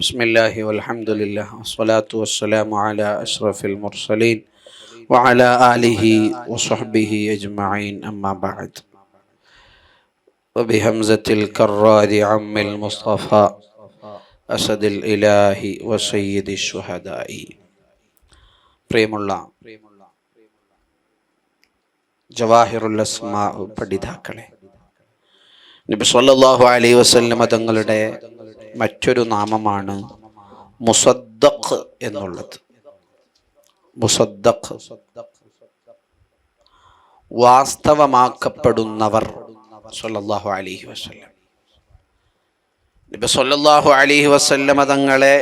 بسم الله والحمد لله والصلاة والسلام على أشرف المرسلين وعلى آله وصحبه أجمعين أما بعد وبهمزة الكرار عم المصطفى أسد الإله وسيد الشهداء പ്രിയമുള്ള ജവാഹിറുൽ അസ്മാ പഠിതാക്കളെ നബി സല്ലല്ലാഹു അലൈഹി വസല്ലമ തങ്ങളുടെ മറ്റൊരു നാമമാണ് മുസദ്ദഖ് എന്നുള്ളത്. മുസദ്ദഖ്. വാസ്തവമാക്കപ്പെടുന്നവർ സല്ലല്ലാഹു അലൈഹി വസല്ലം. നബി സല്ലല്ലാഹു അലൈഹി വസല്ലമ തങ്ങളെ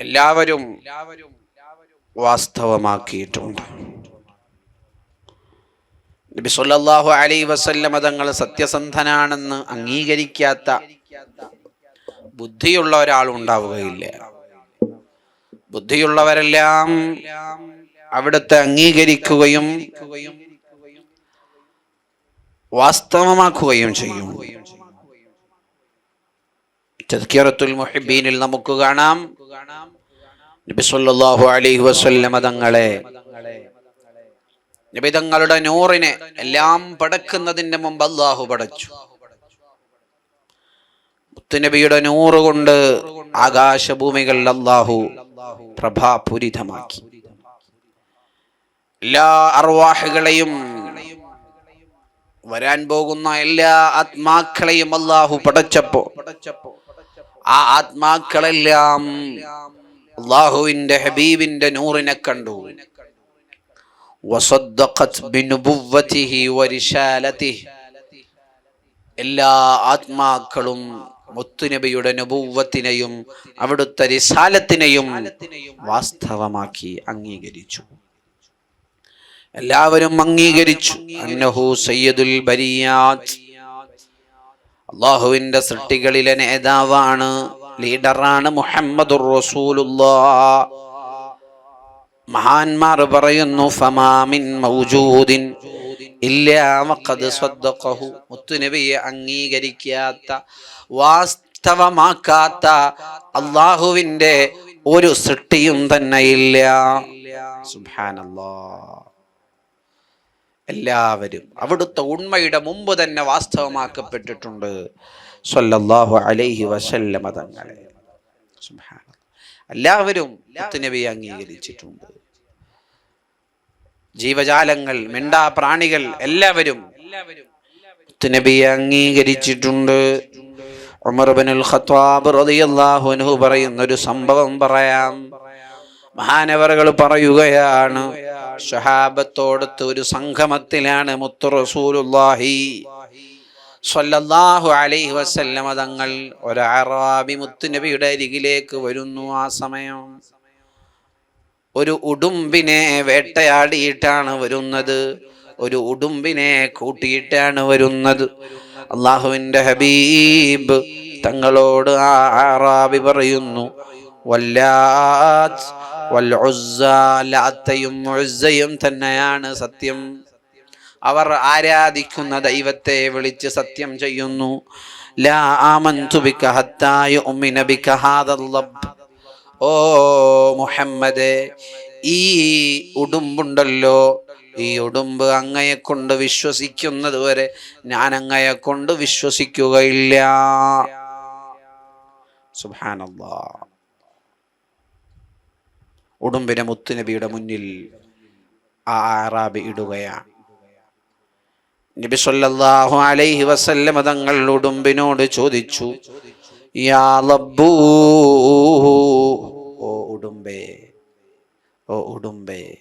എല്ലാവരും വാസ്തവമാക്കിയിട്ടുണ്ട്. നബി സല്ലല്ലാഹു അലൈഹി വസല്ലമ തങ്ങൾ സത്യസന്ധനാണെന്ന് അംഗീകരിക്കാത്ത ബുദ്ധിയുള്ള ഒരാൾ ഉണ്ടാവുകയില്ല. ബുദ്ധിയുള്ളവരെല്ലാം അവിടുത്തെ അംഗീകരിക്കുകയും വാസ്തവമാക്കുകയും ചെയ്യും. തസ്കീറത്തുൽ മുഹിബീനിൽ നമുക്ക് കാണാം. നബി സല്ലല്ലാഹു അലൈഹി വസല്ലമ തങ്ങളെ നബി തങ്ങളുടെ നൂറിനെ എല്ലാം പടക്കുന്നതിന്റെ മുമ്പ് അള്ളാഹു പടച്ചു. മുത്തുനബിയുടെ നൂറ് കൊണ്ട് ആകാശഭൂമികൾ അള്ളാഹു പ്രഭാപൂരിതമാക്കി. എല്ലാ അർവാഹുകളെയും വരാൻ പോകുന്ന എല്ലാ ആത്മാക്കളെയും അള്ളാഹു പടച്ചപ്പോ ആ ആത്മാക്കളെല്ലാം അള്ളാഹുവിന്റെ ഹബീബിന്റെ നൂറിനെ കണ്ടു. വസദ്ദഖത് بنبوته ورسالته. എല്ലാ ആത്മാക്കളും മുത്തുനബിയുടെ നുബുവത്തിനെയും അവിടുത്തെ രിസാലത്തിനെയും വാസ്തവമാക്കി അംഗീകരിച്ചു. എല്ലാവരും അംഗീകരിച്ചു. അന്നഹു സയ്യദുൽ ബരിയാത്ത്. അള്ളാഹുവിന്റെ സൃഷ്ടികളിലെ നേതാവാണ് ലീഡറാണ് മുഹമ്മദുർ റസൂലുള്ളാഹ് മഹാന്മാർ പറയുന്നു ഫമാമിൻ മൗജൂദിൻ മുത്തുനബിയെ അംഗീകരിക്കാത്ത വാസ്തവമാക്കാത്ത അള്ളാഹുവിന്റെ ഒരു സൃഷ്ടിയും തന്നെ ഇല്ല. സുബ്ഹാനല്ലാഹ് എല്ലാവരും അവിടുത്തെ ഉണ്മയുടെ മുമ്പ് തന്നെ വാസ്തവമാക്കപ്പെട്ടിട്ടുണ്ട്. സല്ലല്ലാഹു അലൈഹി വസല്ലം തങ്ങളെ. എല്ലാവരും മുത്തുനബിയെ അംഗീകരിച്ചിട്ടുണ്ട്. ജീവജാലങ്ങൾ മിണ്ടാ പ്രാണികൾ എല്ലാവരും നബി അംഗീകരിച്ചിട്ടുണ്ട്. ഉമർബനുൽ ഖത്താബ് റളിയല്ലാഹു അൻഹു പറയുന്ന ഒരു സംഭവം പറയാം. മഹാനവറുകൾ പറയുകയാണ് ഷഹാബത്തോടത്ത് ഒരു സംഗമത്തിലാണ് മുത്തു റസൂലുള്ളാഹി സ്വല്ലല്ലാഹു അലൈഹി വസല്ലമ തങ്ങൾ ഒരു അറാബി മുത്തുനബിയുടെ അരികിലേക്ക് വരുന്നു ആ സമയം. ഒരു ഉടുമ്പിനെ വേട്ടയാടിയിട്ടാണ് വരുന്നത്. ഒരു ഉടുമ്പിനെ കൂട്ടിയിട്ടാണ് വരുന്നത്. അള്ളാഹുവിന്റെ ഹബീബ് തങ്ങളോട് ആ പറയുന്നു വല്ലാത്ത് തന്നെയാണ് സത്യം. അവർ ആരാധിക്കുന്ന ദൈവത്തെ വിളിച്ച് സത്യം ചെയ്യുന്നു ലാ ആമന്തു തുബിക്ക ഹത്താ യുഅ്മിന ബിക ഹാദൽ ലബ് ഓ മുഹമ്മദ് ഈ ഉടുമ്പുണ്ടല്ലോ. ഈ ഉടുമ്പ് അങ്ങയെ കൊണ്ട് വിശ്വസിക്കുന്നത് വരെ ഞാൻ അങ്ങയെ കൊണ്ട് വിശ്വസിക്കുകയില്ല. സുഹാനല്ല ഉടുമ്പിനെ മുത്തുനബിയുടെ മുന്നിൽ ആ ആറാബി ഇടുകയാണ്. നബി സല്ലല്ലാഹു അലൈഹി വസല്ലം തങ്ങൾ ഉടുമ്പിനോട് ചോദിച്ചു യാ ലബ്ബൂ ഉടുമ്പേ ഓ ഉടുമ്പേ.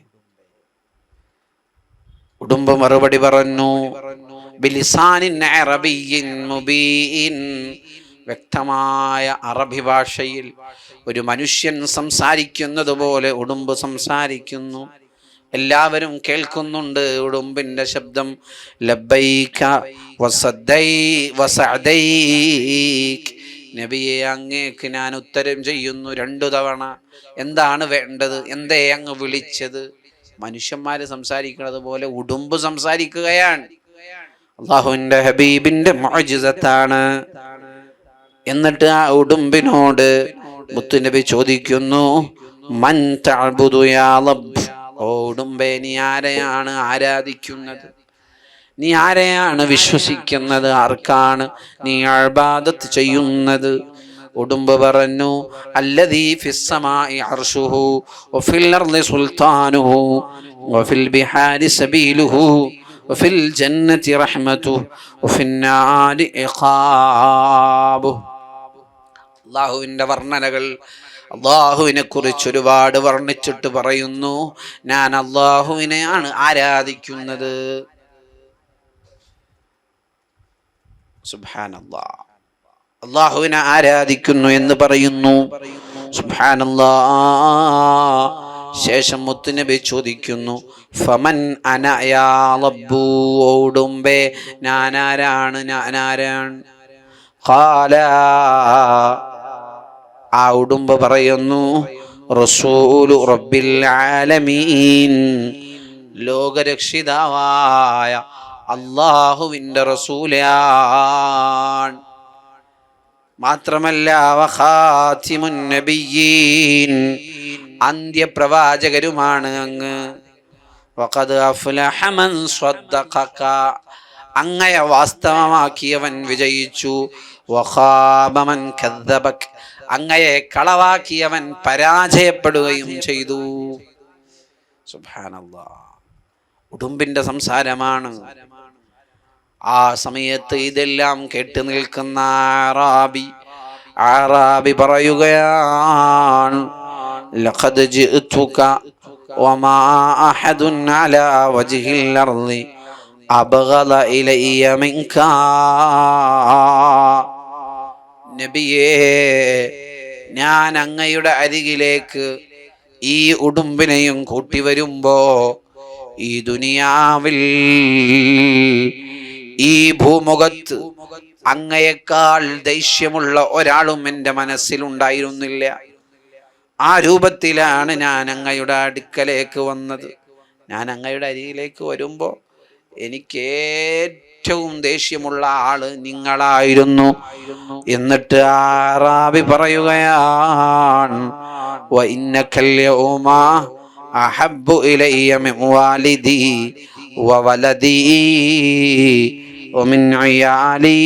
ഉടുമ്പ് മറുപടി പറഞ്ഞു വ്യക്തമായ അറബി ഭാഷയിൽ ഒരു മനുഷ്യൻ സംസാരിക്കുന്നത് പോലെ ഉടുമ്പ് സംസാരിക്കുന്നു. എല്ലാവരും കേൾക്കുന്നുണ്ട് ഉടുമ്പിന്റെ ശബ്ദം. ലബ്ബൈക വസദൈ വസഅദൈക്. നബിയെ അങ്ങേക്ക് ഞാൻ ഉത്തരം ചെയ്യുന്നു രണ്ടു തവണ. എന്താണ് വേണ്ടത്? എന്തേ അങ്ങ് വിളിച്ചത്? മനുഷ്യന്മാര് സംസാരിക്കുന്നത് പോലെ ഉടുമ്പ് സംസാരിക്കുകയാണ്. അള്ളാഹുവിന്റെ ഹബീബിന്റെ മോജിതത്താണ് എന്നിട്ട് ആ ഉടുമ്പിനോട് മുത്തുനബി ചോദിക്കുന്നു മൻ ഓ ഉടുമ്പേ നീ ആരെയാണ് ആരാധിക്കുന്നത്? നീ ആരെയാണ് വിശ്വസിക്കുന്നത്? ആർക്കാണ് നീ അഴ്ബാദത്ത് ചെയ്യുന്നത്? ഉടുമ്പ് പറഞ്ഞു അള്ളാഹുവിന്റെ ഫിസ്സമായി അർഷുഹു വഫിൽ വഫിൽ സബീലുഹു വഫിൽ ജന്നതി റഹ്മതു വർണനകൾ അള്ളാഹുവിനെ കുറിച്ച് ഒരുപാട് വർണിച്ചിട്ട് പറയുന്നു ഞാൻ അള്ളാഹുവിനെയാണ് ആരാധിക്കുന്നത്? സുബാനല്ലാ അള്ളാഹുവിനെ ആരാധിക്കുന്നു എന്ന് പറയുന്നു. സുബാനല്ലാ ശേഷം മുത്തുനബി ചോദിക്കുന്നു ഫമൻ അനയാളബൂ ഓടുമ്പേ ഞാനാരാണ്? ഞാനാരാണ്? ഖാല. ആ ഉടുമ്പ് പറയുന്നു റസൂലു റബ്ബിൽ ആലമീൻ. ലോകരക്ഷിതാവായ അള്ളാഹുവിന്റെ റസൂലാണ്. മാത്രമല്ല അന്ത്യപ്രവാചകരുമാണ് അങ്ങ്. വഖദ് അഫ്ലഹ മൻ അങ്ങയെ വാസ്തവമാക്കിയവൻ വിജയിച്ചു. വഖാബ മൻ അങ്ങയെ കളവാക്കിയവൻ പരാജയപ്പെടുകയും ചെയ്തു. സുബ്ഹാനല്ലാഹ് ഉടുമ്പിന്റെ സംസാരമാണ്. ആ സമയത്ത് ഇതെല്ലാം കേട്ട് നിൽക്കുന്ന ആറാബി ആറാബി പറയുകയാണ് ലഖദ് വമാ വജ്ഹിൽ നബിയേ ഞാൻ അങ്ങയുടെ അരികിലേക്ക് ഈ ഉടുമ്പിനെയും കൂട്ടി വരുമ്പോ ഈ ദുനിയാവിൽ ഈ ഭൂമുഖത്ത് അങ്ങയേക്കാൾ ദേഷ്യമുള്ള ഒരാളും എന്റെ മനസ്സിലുണ്ടായിരുന്നില്ല. ആ രൂപത്തിലാണ് ഞാൻ അങ്ങയുടെ അടുക്കലേക്ക് വന്നത്. ഞാൻ അങ്ങയുടെ അരികിലേക്ക് വരുമ്പോൾ എനിക്ക് ഏറ്റവും ദേഷ്യമുള്ള ആൾ നിങ്ങളായിരുന്നു. എന്നിട്ട് ആറാബി പറയുകയാണ് അഹബ്ബു ഇലയ്യ വാലിദി ومن عيالي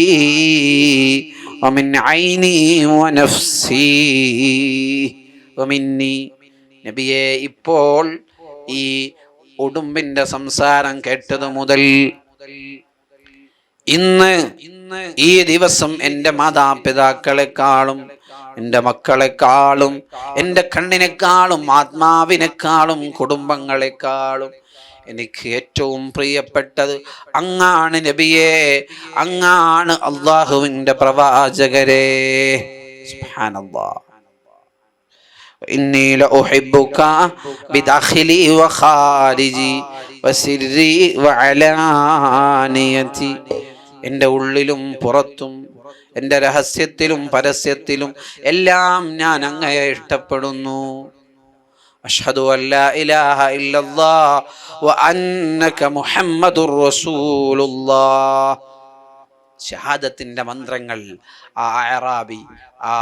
ومن عيني ونفسي ومني നബിയെ ഇപ്പോൾ ഈ ഉടുമ്പിന്റെ സംസാരം കേട്ടത് മുതൽ ഇന്ന് ഈ ദിവസം എൻ്റെ മാതാപിതാക്കളെക്കാളും എൻ്റെ മക്കളെക്കാളും എൻ്റെ കണ്ണിനേക്കാളും ആത്മാവിനേക്കാളും കുടുംബങ്ങളെക്കാളും എനിക്ക് ഏറ്റവും പ്രിയപ്പെട്ടത് അങ്ങാണ് നബിയെ അങ്ങാണ് അള്ളാഹുവിൻ്റെ പ്രവാചകരെ സുബ്ഹാനല്ലാഹ് إني لأحبك بداخلي وخارجي وسري وعلانيتي എൻ്റെ ഉള്ളിലും പുറത്തും എൻ്റെ രഹസ്യത്തിലും പരസ്യത്തിലും എല്ലാം ഞാൻ അങ്ങയെ ഇഷ്ടപ്പെടുന്നു അഷ്ഹദു അല്ലാ ഇലാഹ ഇല്ലല്ലാഹ് വ അന്നക മുഹമ്മദുർ റസൂലുള്ളാഹ്. ഷഹാദത്തിന്റെ മന്ത്രങ്ങൾ ആ അറാബി ആ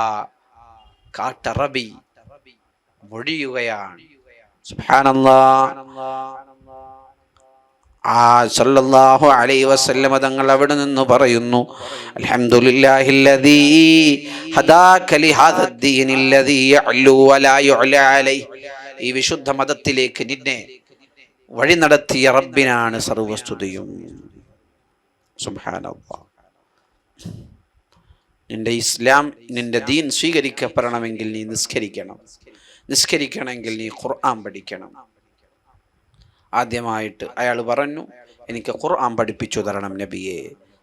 കാട്ടറബി മൊഴിയുകയാണ്. ആ സല്ലല്ലാഹു അലൈഹി വസല്ലമ തങ്ങൾ അവിടെ നിന്ന് പറയുന്നു അൽഹംദുലില്ലാഹില്ലദീ ഹദാക ലിഹാദദ്ദീനില്ലദീ യഅലു വലാ യുഅല അലൈഹി ഈ വിശുദ്ധ മതത്തിലേക്ക് നിന്നെ വഴി നടത്തിയ റബ്ബിനാണ് സർവസ്തുതിയും. നിന്റെ ഇസ്ലാം നിന്റെ ദീൻ സ്വീകരിക്കപ്പെടണമെങ്കിൽ നീ നിസ്കരിക്കണം. നിസ്കരിക്കണമെങ്കിൽ നീ ഖുർആൻ പഠിക്കണം. ആദ്യമായിട്ട് അയാൾ പറഞ്ഞു എനിക്ക് ഖുർആൻ പഠിപ്പിച്ചു തരണം നബിയെ.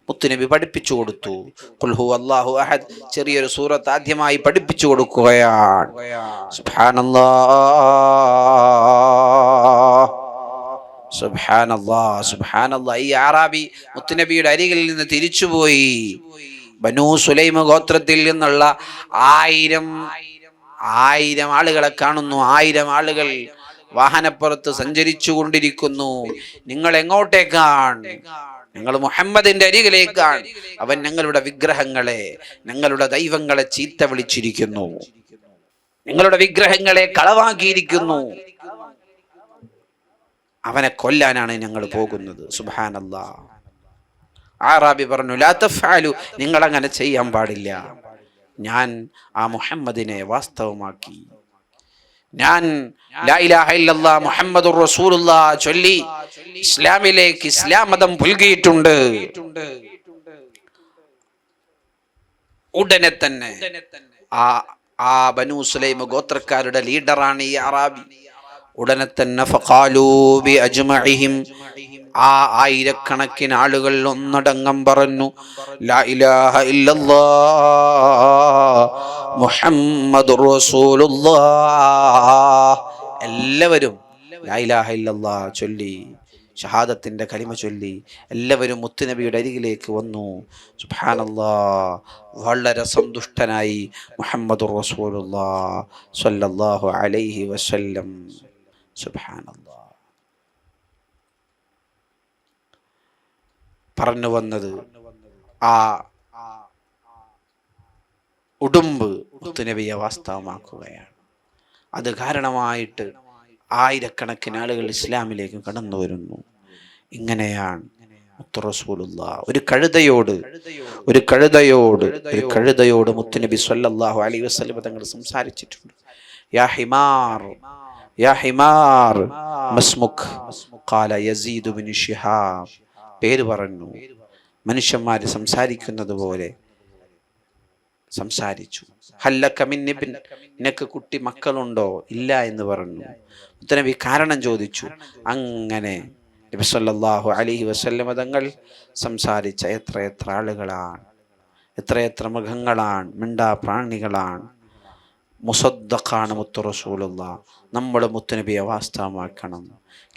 മുത്തുനബി പഠിപ്പിച്ചു കൊടുത്തു. കുൽഹു അല്ലാഹു അഹദ് ചെറിയൊരു സൂറത്ത് ആദ്യമായി പഠിപ്പിച്ചു കൊടുക്കുകയാണ്. ഈ ആറാബി മുത്തുനബിയുടെ അരികിൽ നിന്ന് തിരിച്ചുപോയി ബനു സുലൈമ ഗോത്രത്തിൽ നിന്നുള്ള ആയിരം ആയിരം ആളുകളെ കാണുന്നു. ആയിരം ആളുകൾ വാഹനപ്പുറത്ത് സഞ്ചരിച്ചു കൊണ്ടിരിക്കുന്നു നിങ്ങൾ എങ്ങോട്ടേക്കാണ് ഞങ്ങൾ മുഹമ്മദിന്റെ അരികിലേക്കാണ്. അവൻ ഞങ്ങളുടെ വിഗ്രഹങ്ങളെ ഞങ്ങളുടെ ദൈവങ്ങളെ ചീത്ത വിളിച്ചിരിക്കുന്നു. നിങ്ങളുടെ വിഗ്രഹങ്ങളെ കളവാക്കിയിരിക്കുന്നു. അവനെ കൊല്ലാനാണ് ഞങ്ങൾ പോകുന്നത്. സുബാനല്ല ആറാബി പറഞ്ഞു ലാ തഫ്അലു നിങ്ങൾ അങ്ങനെ ചെയ്യാൻ പാടില്ല. ഞാൻ ആ മുഹമ്മദിനെ വാസ്തവമാക്കി. ഞാൻ റസൂലുള്ള ചൊല്ലി. ഇസ്ലാമിലേക്ക് ഇസ്ലാം മതം പുൽകിയിട്ടുണ്ട്. ഉടനെ തന്നെ ആ ആ ബനു സുലൈം ഗോത്രക്കാരുടെ ലീഡറാണ് ഈ അറാബി. ഉടനെ തന്നെ ഫഖാലൂബി അജ്മഇഹിം ആ ആയിരക്കണക്കിന് ആളുകൾ ഒന്നടങ്കം പറഞ്ഞു ലാ ഇലാഹ ഇല്ലല്ലാ മുഹമ്മദുർ റസൂലുള്ളാ എല്ലാവരും ലാ ഇലാഹ ഇല്ലല്ലാ ചൊല്ലി. ഷഹാദത്തിന്റെ കലിമ ചൊല്ലി എല്ലാവരും മുത്തുനബിയുടെ അരികിലേക്ക് വന്നു. സുഹാനല്ലാ വളരെ സന്തുഷ്ടനായി മുഹമ്മദ് റസൂലുള്ളാ സല്ലല്ലാഹു അലൈഹി വസല്ലം. സുബ്ഹാനല്ലാ. പറഞ്ഞു വന്നത് ആ ഉടുമ്പ് മുത്തുനബിയെ വാസ്തവമാക്കുകയാണ്. അത് കാരണമായിട്ട് ആയിരക്കണക്കിന് ആളുകൾ ഇസ്ലാമിലേക്ക് കടന്നു വരുന്നു. ഇങ്ങനെയാണ് ഒരു കഴുതയോട് ഒരു കഴുതയോട് ഒരു കഴുതയോട് മുത്തുനബി സല്ലല്ലാഹു അലൈഹി വസല്ലം തങ്ങൾ സംസാരിച്ചിട്ടുണ്ട്. യാ ഹിമാർ യാ ഹിമാർ മസ്മുഖ് ഖാല യസീദ് ബിൻ ശിഹാബ്. പേര് പറഞ്ഞു. മനുഷ്യന്മാർ സംസാരിക്കുന്നത് പോലെ സംസാരിച്ചു. ഹല്ലക്കമിൻ നിബിൻ ഇബ്ൻ നിനക്ക് കുട്ടി മക്കളുണ്ടോ? ഇല്ല എന്ന് പറഞ്ഞു. മുത്തനബി കാരണം ചോദിച്ചു. അങ്ങനെ നബി സല്ലല്ലാഹു അലൈഹി വസല്ലമ തങ്ങൾ സംസാരിച്ച എത്ര എത്ര ആളുകളാണ് എത്രയെത്ര മൃഗങ്ങളാണ് മിണ്ടാ പ്രാണികളാണ് മുസദ്ദഖാണ് മുത്തു റസൂലുള്ള. നമ്മൾ മുത്തുനബിയെ വാസ്തവമാക്കണം.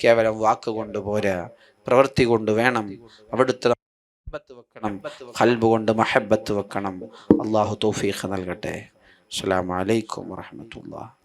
കേവലം വാക്കുകൊണ്ട് പോരാ പ്രവൃത്തി കൊണ്ട് വേണം. അവിടുത്തെ വെക്കണം കൽബ് കൊണ്ട് മഹബത്ത് വെക്കണം. അള്ളാഹു തൗഫീഖ് നൽകട്ടെ. അസ്സലാമു അലൈക്കും വറഹ്മത്തുള്ളാഹി